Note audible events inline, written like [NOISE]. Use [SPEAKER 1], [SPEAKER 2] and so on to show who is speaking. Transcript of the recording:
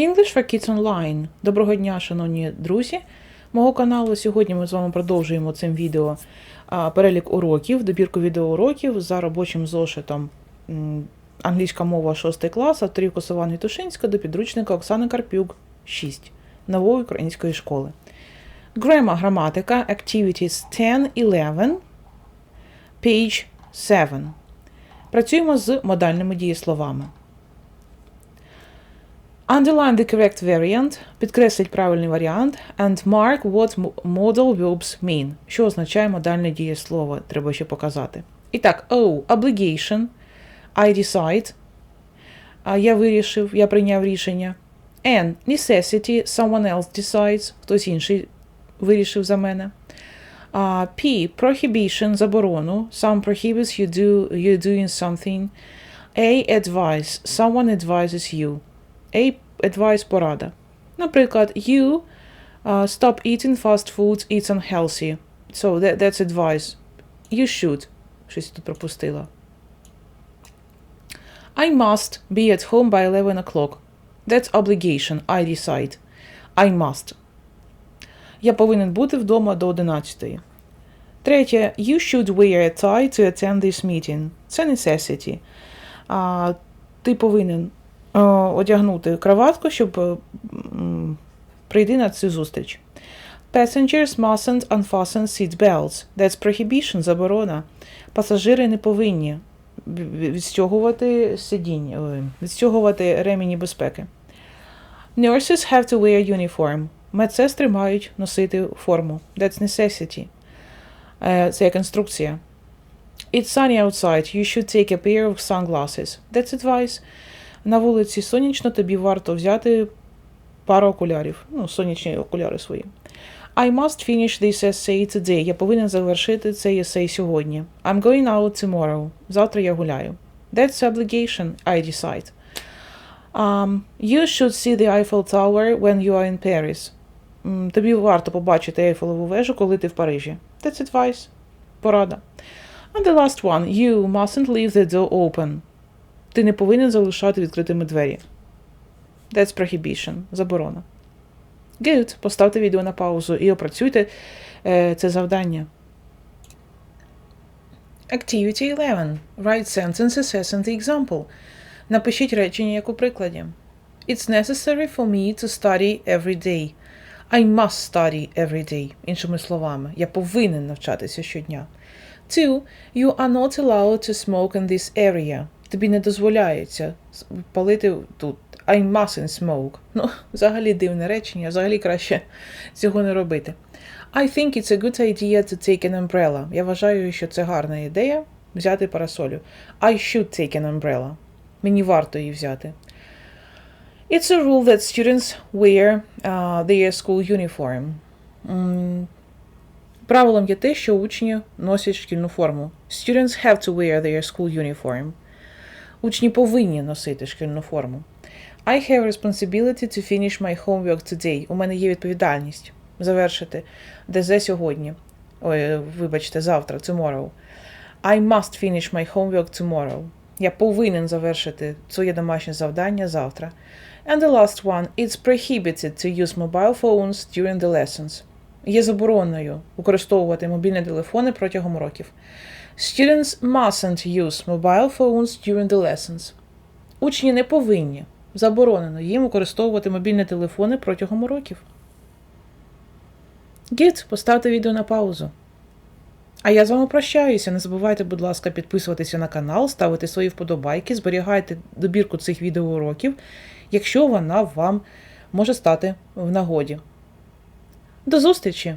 [SPEAKER 1] English for Kids Online. Доброго дня, шановні друзі мого каналу. Сьогодні ми з вами продовжуємо цим відео перелік уроків, добірку відеоуроків за робочим зошитом англійська мова 6 клас, авторів Косован Вітушинська до підручника Оксани Карпюк 6 нової української школи. Grammar граматика Activities 10, 11, page 7. Працюємо з модальними дієсловами. Underline the correct variant, підкресліть правильний варіант, and mark what mo- modal verbs mean, що означає модальне дієслово, треба ще показати. І так, O, obligation, I decide, я вирішив, я прийняв рішення. N, necessity, someone else decides, хтось інший вирішив за мене. P, prohibition, заборону, some prohibits you do, you doing something. A, advice, someone advises you. A advice порада. Наприклад, you uh, stop eating fast foods, it's unhealthy. So that, that's advice. You should. Щось тут пропустила. I must be at home by 11 o'clock. That's obligation. I decide. I must. Я повинен бути вдома до 11. Третє. You should wear a tie to attend this meeting. Це necessity. А, ти повинен е, одягнути краватку, щоб е, прийти на цю зустріч. Passengers mustn't unfasten seat belts. That's prohibition, заборона. Пасажири не повинні ві- ві- відстягувати сидіння, відстягувати ремені безпеки. Nurses have to wear uniform. Медсестри мають носити форму. That's necessity. Е, Це як інструкція. It's sunny outside. You should take a pair of sunglasses. That's advice. На вулиці сонячно, тобі варто взяти пару окулярів. Ну, сонячні окуляри свої. I must finish this essay today. Я повинен завершити цей есей сьогодні. I'm going out tomorrow. Завтра я гуляю. That's obligation. I decide. Um, you should see the Eiffel Tower when you are in Paris. Тобі варто побачити Ейфелеву вежу, коли ти в Парижі. That's advice. Порада. And the last one. You mustn't leave the door open. Ти не повинен залишати відкритими двері. That's prohibition. Заборона. Good. Поставте відео на паузу і опрацюйте е, це завдання. Activity 11. Write sentences as in the example. Напишіть речення як у прикладі. It's necessary for me to study every day. I must study every day. Іншими словами, я повинен навчатися щодня. Two, you are not allowed to smoke in this area. Тобі не дозволяється палити тут. I mustn't smoke. [LAUGHS] Ну, взагалі дивне речення, взагалі краще цього не робити. I think it's a good idea to take an umbrella. Я вважаю, що це гарна ідея взяти парасолю. I should take an umbrella. Мені варто її взяти. It's a rule that students wear uh, their school uniform. М, Правилом є те, що учні носять шкільну форму. Students have to wear their school uniform. Учні повинні носити шкільну форму. I have responsibility to finish my homework today. У мене є відповідальність завершити ДЗ сьогодні. Ой, вибачте, завтра, tomorrow. I must finish my homework tomorrow. Я повинен завершити своє домашнє завдання завтра. And the last one, it's prohibited to use mobile phones during the lessons. Є забороною використовувати мобільні телефони протягом уроків. Students mustn't use mobile phones during the lessons. Учні не повинні. Заборонено їм використовувати мобільні телефони протягом уроків. Гід, поставте відео на паузу. А я з вами прощаюся. Не забувайте, будь ласка, підписуватися на канал, ставити свої вподобайки, зберігайте добірку цих відеоуроків, якщо вона вам може стати в нагоді. До зустрічі!